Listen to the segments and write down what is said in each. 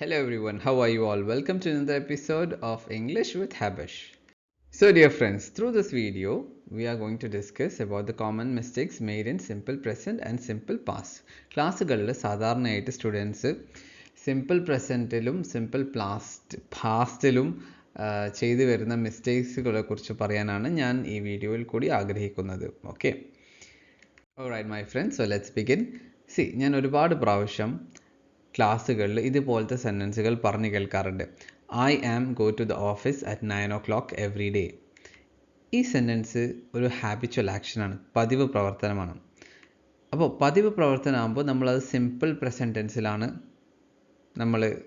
Hello everyone, how are you all? Welcome to another episode of English with Habish. So dear friends, through this video, we are going to discuss about the common mistakes made in simple present and simple past. ക്ലാസ്സുകളിൽ സാധാരണയായിട്ട് students simple പ്രസന്റിലും simple past പാസ്റ്റിലും ചെയ്തു വരുന്ന മിസ്റ്റേക്സുകളെ കുറിച്ച് പറയാനാണ് ഞാൻ ഈ വീഡിയോയിൽ കൂടി ആഗ്രഹിക്കുന്നത് okay alright my friends so let's begin see ഞാൻ ഒരുപാട് പ്രാവശ്യം ക്ലാസ്സുകളിൽ ഇതുപോലത്തെ സെന്റൻസുകൾ പറഞ്ഞു കേൾക്കാറുണ്ട്. I am go to the office at nine o'clock every day ഈ സെന്റൻസ് ഒരു ഹാബിച്വൽ ആക്ഷനാണ് പതിവ് പ്രവർത്തനമാണ്. അപ്പോൾ പതിവ് പ്രവർത്തനമാകുമ്പോൾ നമ്മളത് സിമ്പിൾ പ്രസന്റ് ടെൻസിലാണ് നമ്മൾ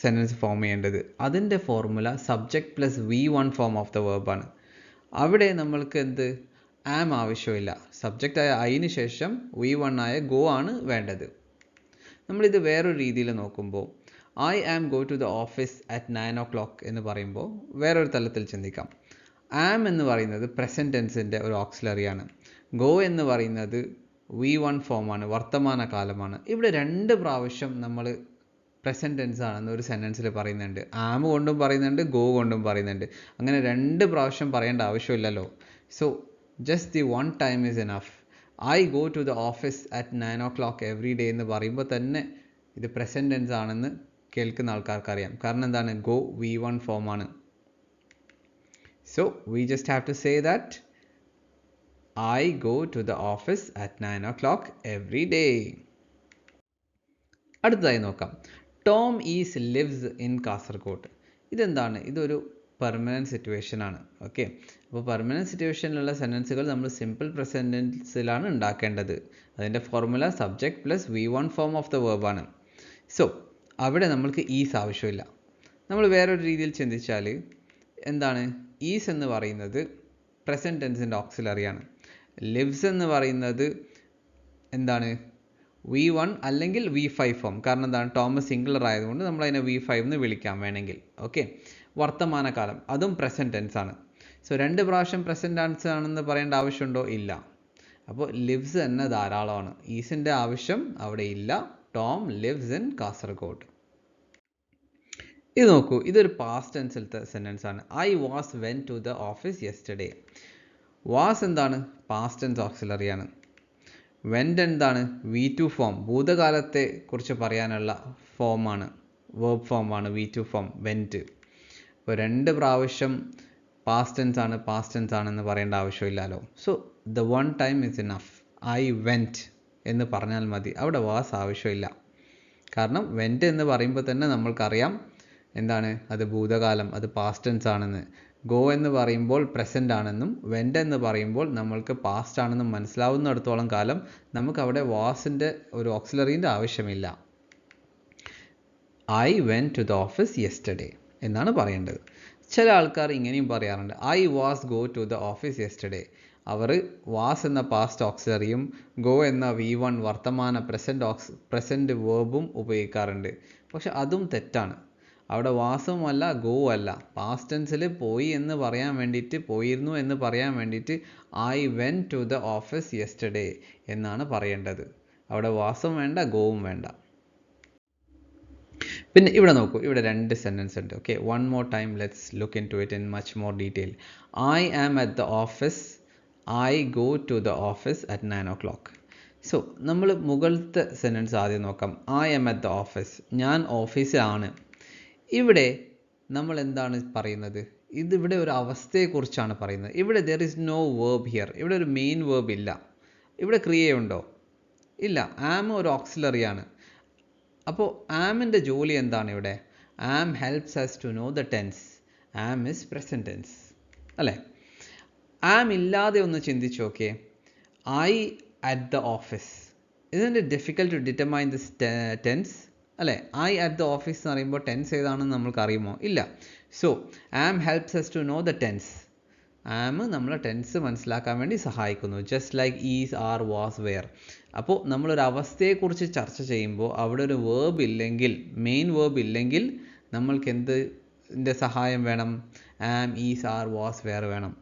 സെന്റൻസ് ഫോം ചെയ്യേണ്ടത്. അതിന്റെ formula subject plus V one form of the വേർബാണ് അവിടെ നമ്മൾക്ക് എന്ത്? ആം ആവശ്യമില്ല. സബ്ജക്റ്റ് ആയ ഐന് ശേഷം വി വൺ ആയ ഗോ ആണ് വേണ്ടത്. നമ്മളിത് വേറൊരു രീതിയിൽ നോക്കുമ്പോൾ I am go to the office at nine o'clock എന്ന് പറയുമ്പോൾ വേറൊരു തലത്തിൽ ചിന്തിക്കാം. ആം എന്ന് പറയുന്നത് പ്രസന്റ് ടെൻസിന്റെ ഒരു ഓക്സിലറിയാണ് ഗോ എന്ന് പറയുന്നത് വി വൺ ഫോമാണ് വർത്തമാന കാലമാണ്. ഇവിടെ രണ്ട് പ്രാവശ്യം നമ്മൾ പ്രസന്റ് ടെൻസ് ആണെന്ന് ഒരു സെന്റൻസിൽ പറയുന്നുണ്ട്. ആം കൊണ്ടും പറയുന്നുണ്ട് ഗോ കൊണ്ടും പറയുന്നുണ്ട്. അങ്ങനെ രണ്ട് പ്രാവശ്യം പറയേണ്ട ആവശ്യമില്ലല്ലോ. So just the one time is enough I go to the office at nine o'clock every day എന്ന് പറയുമ്പോൾ തന്നെ ഇത് പ്രസന്റ് ടെൻസ് ആണെന്ന് കേൾക്കുന്ന ആൾക്കാർക്ക് അറിയാം കാരണം എന്താണ്? ഗോ വി വൺ ഫോം ആണ്. So we just have to say that I go to the office at nine o'clock every day അടുത്തതായി നോക്കാം. Tom is lives in Kasaragod ഇതെന്താണ്? ഇതൊരു പെർമനന്റ് സിറ്റുവേഷൻ ആണ്. ഓക്കെ അപ്പോൾ പെർമനന്റ് സിറ്റുവേഷനിലുള്ള സെന്റൻസുകൾ നമ്മൾ സിമ്പിൾ പ്രസന്റൻസിലാണ് ഉണ്ടാക്കേണ്ടത്. അതിന്റെ formula subject plus V one form of the ആണ്. സോ അവിടെ നമ്മൾക്ക് ഈസ് ആവശ്യമില്ല. നമ്മൾ വേറൊരു രീതിയിൽ ചിന്തിച്ചാൽ എന്താണ്? ഈസ് എന്ന് പറയുന്നത് പ്രസന്റ് ടെൻസിന്റെ ഓക്സിലറിയാണ് ലിവ്സ് എന്ന് പറയുന്നത് എന്താണ്? വി വൺ അല്ലെങ്കിൽ വി ഫൈവ് ഫോം കാരണം എന്താണ്? ടോമസ് സിംഗുലർ ആയതുകൊണ്ട് നമ്മൾ അതിനെ വി ഫൈവ് എന്ന് വിളിക്കാം വേണമെങ്കിൽ. ഓക്കെ വർത്തമാനകാലം. അതും പ്രസന്റ് ടെൻസ് ആണ്. സോ രണ്ട് പ്രാവശ്യം പ്രസന്റ് ടെൻസ് ആണെന്ന് പറയേണ്ട ആവശ്യമുണ്ടോ? ഇല്ല. അപ്പോൾ ലിവ്സ് തന്നെ ധാരാളമാണ്. ഈസിന്റെ ആവശ്യം അവിടെ ഇല്ല. Tom lives in Kasaragod. ഇത് നോക്കൂ. ഇതൊരു പാസ്റ്റ് ടെൻസിലത്തെ സെന്റൻസ് ആണ്. I was went to the office yesterday was എന്താണ്? പാസ്റ്റ് ടെൻസ് ഓക്സിലറിയാണ് വെന്റ് എന്താണ്? വി ടു ഫോം ഭൂതകാലത്തെ കുറിച്ച് പറയാനുള്ള ഫോമാണ് വേർബ് ഫോമാണ് വി ടു ഫോം വെന്റ് ഇപ്പോൾ രണ്ട് പ്രാവശ്യം പാസ്റ്റ് ടെൻസ് ആണ് പാസ്റ്റ് ടെൻസ് ആണെന്ന് പറയേണ്ട ആവശ്യമില്ലല്ലോ. So the one time is enough I went എന്ന് പറഞ്ഞാൽ മതി. അവിടെ വാസ് ആവശ്യമില്ല. കാരണം വെന്റ് എന്ന് പറയുമ്പോൾ തന്നെ നമ്മൾക്കറിയാം എന്താണ്? അത് ഭൂതകാലം അത് പാസ്റ്റ് ടെൻസ് ആണെന്ന്. ഗോ എന്ന് പറയുമ്പോൾ പ്രസന്റ് ആണെന്നും വെന്റ് എന്ന് പറയുമ്പോൾ നമ്മൾക്ക് പാസ്റ്റ് ആണെന്നും മനസ്സിലാവുന്നിടത്തോളം കാലം നമുക്ക് അവിടെ വാസിന്റെ ഒരു ഓക്സിലറീന്റെ ആവശ്യമില്ല. I went to the office yesterday എന്നാണ് പറയേണ്ടത്. ചില ആൾക്കാർ ഇങ്ങനെയും പറയാറുണ്ട് I was go to the office yesterday our was എന്ന പാസ്റ്റ് ഓക്സിലറിയും ഗോ എന്ന വി വൺ വർത്തമാന പ്രസന്റ് ഓക്സ് പ്രസന്റ് വേർബും ഉപയോഗിക്കാറുണ്ട്. പക്ഷെ അതും തെറ്റാണ്. അവിടെ വാസവുമല്ല ഗോ അല്ല പാസ്റ്റ് ടെൻസിൽ പോയി എന്ന് പറയാൻ വേണ്ടിയിട്ട് പോയിരുന്നു എന്ന് പറയാൻ വേണ്ടിയിട്ട് I went to the office yesterday എന്നാണ് പറയേണ്ടത്. അവിടെ വാസും വേണ്ട ഗോവും വേണ്ട. പിന്നെ ഇവിടെ നോക്കൂ ഇവിടെ രണ്ട് സെന്റൻസ് ഉണ്ട്. Okay one more time let's look into it in much more detail I am at the office I go to the office at nine o'clock so നമ്മൾ മുകളിലത്തെ സെന്റൻസ് ആദ്യം നോക്കാം. I am at the office ഞാൻ ഓഫീസിലാണ്. ഇവിടെ നമ്മൾ എന്താണ് പറയുന്നത്? ഇതിവിടെ ഒരു അവസ്ഥയെക്കുറിച്ചാണ് പറയുന്നത്. ഇവിടെ there is no verb here ഇവിടെ ഒരു മെയിൻ വേർബ് ഇല്ല. ഇവിടെ ക്രിയ ഉണ്ടോ ഇല്ല ആം ഒരു ഓക്സിലറിയാണ് അപ്പോൾ ആമിന്റെ ജോലി എന്താണ് ഇവിടെ? Am helps us to know the tense am is present tense അല്ലേ? ആം ഇല്ലാതെ ഒന്ന് ചിന്തിച്ച് നോക്കിയേ. ഐ അറ്റ് ദ ഓഫീസ് ഇതിന്റെ difficult to determine this tense അല്ലേ? ഐ അറ്റ് ദ ഓഫീസ് എന്ന് പറയുമ്പോൾ ടെൻസ് ഏതാണെന്ന് നമ്മൾക്ക് അറിയുമോ ഇല്ല. So am helps us to know the tense am നമ്മളെ ടെൻസ് മനസ്സിലാക്കാൻ വേണ്ടി സഹായിക്കുന്നു. Just like is are was were അപ്പോൾ നമ്മളൊരു അവസ്ഥയെക്കുറിച്ച് ചർച്ച ചെയ്യുമ്പോൾ അവിടെ ഒരു വേർബ് ഇല്ലെങ്കിൽ മെയിൻ വേർബ് ഇല്ലെങ്കിൽ നമ്മൾക്ക് എന്തിന്റെ സഹായം വേണം? Am is are was were വേണം.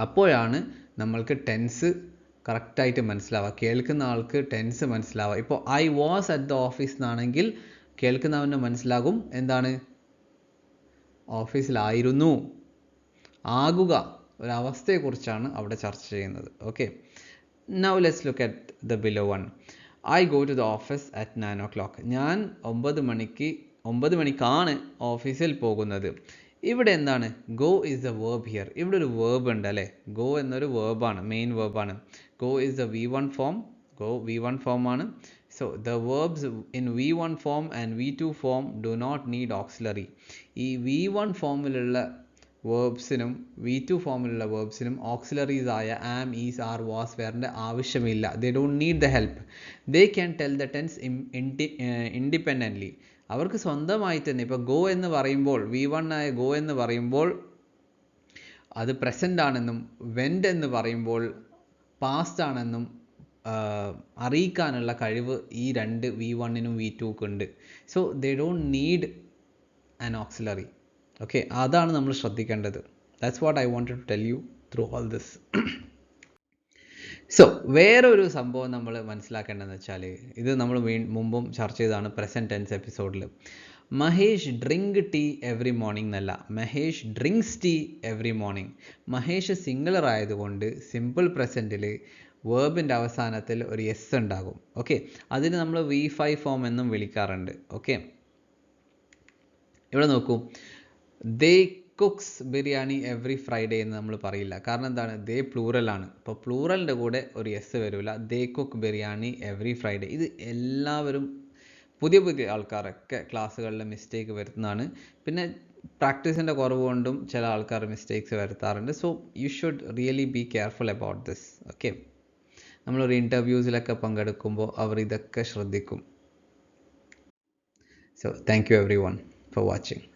അപ്പോഴാണ് നമ്മൾക്ക് ടെൻസ് കറക്റ്റായിട്ട് മനസ്സിലാവുക. കേൾക്കുന്ന ആൾക്ക് ടെൻസ് മനസ്സിലാവുക. ഇപ്പോൾ I was at the office എന്നാണെങ്കിൽ കേൾക്കുന്നവന് മനസ്സിലാകും. എന്താണ്? ഓഫീസിലായിരുന്നു ആകുക ഒരവസ്ഥയെക്കുറിച്ചാണ് അവിടെ ചർച്ച ചെയ്യുന്നത്. Okay now let's look at the below one I go to the office at nine o'clock ഞാൻ ഒമ്പത് മണിക്ക് ഒമ്പത് മണിക്കാണ് ഓഫീസിൽ പോകുന്നത്. ഇവിടെ എന്താണ്? Go is a verb here ഇവിടെ ഒരു വേർബ് ഉണ്ട് അല്ലേ? ഗോ എന്നൊരു വേർബാണ് main വേർബാണ് go is a V one form go V one ആണ്. So the verbs in V one form and V two form do not need auxiliary ഈ V one ഫോമിലുള്ള വേർബ്സിനും വി ടു ഫോമിലുള്ള വേർബ്സിനും ഓക്സിലറീസ് ആയ am is are was വേറിന്റെ ആവശ്യമില്ല. They don't need the help they can tell the tense independently അവർക്ക് സ്വന്തമായി തന്നെ ഇപ്പോൾ ഗോ എന്ന് പറയുമ്പോൾ വി വൺ ആയ ഗോ എന്ന് പറയുമ്പോൾ അത് പ്രസന്റ് ആണെന്നും വെൻഡ് എന്ന് പറയുമ്പോൾ പാസ്റ്റ് ആണെന്നും അറിയിക്കാനുള്ള കഴിവ് ഈ രണ്ട് വി വണ്ണിനും വി ടുക്കും ഉണ്ട്. So they don't need an auxiliary okay അതാണ് നമ്മൾ ശ്രദ്ധിക്കേണ്ടത്. That's what I want to tell you through all this so വേറൊരു സംഭവം നമ്മൾ മനസ്സിലാക്കേണ്ടതെന്ന് വെച്ചാൽ ഇത് നമ്മൾ വീ മുമ്പും ചർച്ച ചെയ്തതാണ് പ്രസന്റ് ടെൻസ് എപ്പിസോഡിൽ Mahesh drink tea every morning എന്നല്ല. Mahesh drinks tea every morning Mahesh singular ആയതുകൊണ്ട് സിമ്പിൾ പ്രസന്റിൽ വേർബിന്റെ അവസാനത്തിൽ ഒരു എസ് ഉണ്ടാകും. ഓക്കെ അതിന് നമ്മൾ വി ഫൈവ് ഫോം എന്നും വിളിക്കാറുണ്ട്. ഓക്കെ ഇവിടെ നോക്കൂ. They cooks biryani every Friday എന്ന് നമ്മൾ പറയില്ല. കാരണം എന്താണ്? ദേ പ്ലൂറലാണ് ഇപ്പോൾ പ്ലൂറലിന്റെ കൂടെ ഒരു എസ് വരില്ല they cook biryani every Friday ഇത് എല്ലാവരും പുതിയ പുതിയ ആൾക്കാരൊക്കെ ക്ലാസ്സുകളിൽ മിസ്റ്റേക്ക് വരുത്തുന്നതാണ്. പിന്നെ പ്രാക്ടീസിന്റെ കുറവ് കൊണ്ടും ചില ആൾക്കാർ മിസ്റ്റേക്സ് വരുത്താറുണ്ട്. So you should really be careful about this okay നമ്മളൊരു ഇന്റർവ്യൂസിലൊക്കെ പങ്കെടുക്കുമ്പോൾ അവർ ഇതൊക്കെ ശ്രദ്ധിക്കും. So thank you everyone for watching